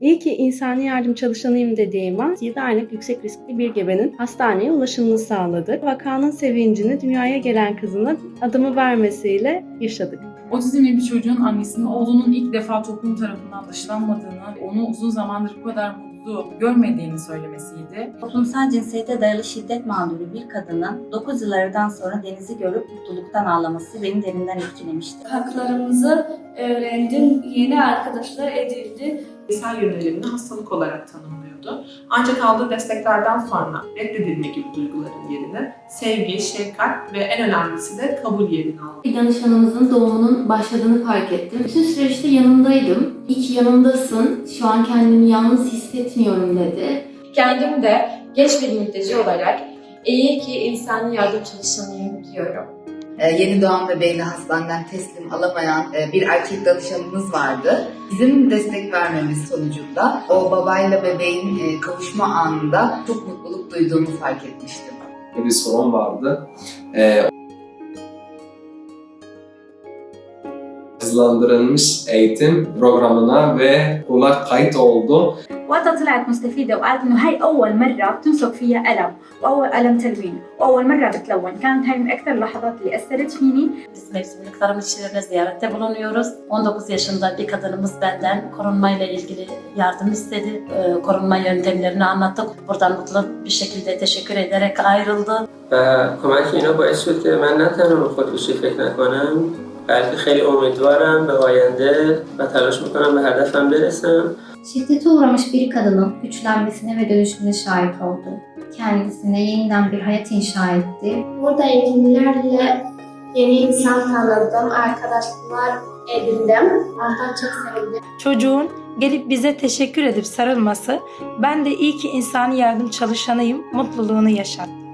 İyi ki insani yardım çalışanıyım dediğim an 7 aylık yüksek riskli bir gebenin hastaneye ulaşımını sağladık. Vakanın sevincini dünyaya gelen kızına adımı vermesiyle yaşadık. Otizmli bir çocuğun annesinin oğlunun ilk defa toplum tarafından dışlanmadığını, onu uzun zamandır bu kadar mutlu görmediğini söylemesiydi. Toplumsal cinsiyete dayalı şiddet mağduru bir kadının 9 yıllardan sonra denizi görüp mutluluktan ağlaması beni derinden etkilemişti. Haklarımızı öğrendim, yeni arkadaşlar edildi. Cinsel yönelimini hastalık olarak tanımlıyordu. Ancak aldığı desteklerden sonra reddedilme gibi duyguların yerine sevgi, şefkat ve en önemlisi de kabul yerini aldı. Bir danışanımızın doğumunun başladığını fark ettim. Bütün süreçte yanındaydım. İyi yanımdasın. Şu an kendimi yalnız hissetmiyorum dedi. Kendim de genç bir mülteci olarak iyi ki insani yardım çalışanıyım diyorum. Ee, yeni doğan bebeğini hastaneden teslim alamayan e, bir erkek danışanımız vardı. Bizim destek vermemiz sonucunda o babayla bebeğin e, kavuşma anında çok mutluluk duyduğumu fark etmiştim. bir sorun vardı. Ee, hızlandırılmış eğitim programına ve okula kayıt oldu. وقتها طلعت مستفيدة وقالت إنه هاي أول مرة بتمسك فيها ألم وأول ألم تلوين وأول مرة بتلون كانت هاي من أكثر اللحظات اللي أثرت فيني Biz mevsimlik tarım işçilerine ziyarette bulunuyoruz. 19 yaşında bir kadınımız benden korunmayla ilgili yardım istedi. Ee, korunma yöntemlerini anlattık. Buradan mutlu bir şekilde teşekkür ederek ayrıldı. و کمک اینا باعث شد که من نه تنها به خودکشی فکر نکنم بلکه خیلی امیدوارم به آینده و تلاش میکنم به هدفم برسم Şiddete uğramış bir kadının güçlenmesine ve dönüşümüne şahit oldu. Kendisine yeniden bir hayat inşa etti. Burada eğitimlerle yeni insan tanıdım, arkadaşlar edindim. Ondan çok sevindim. Çocuğun gelip bize teşekkür edip sarılması ben de iyi ki insani yardım çalışanıyım mutluluğunu yaşattı.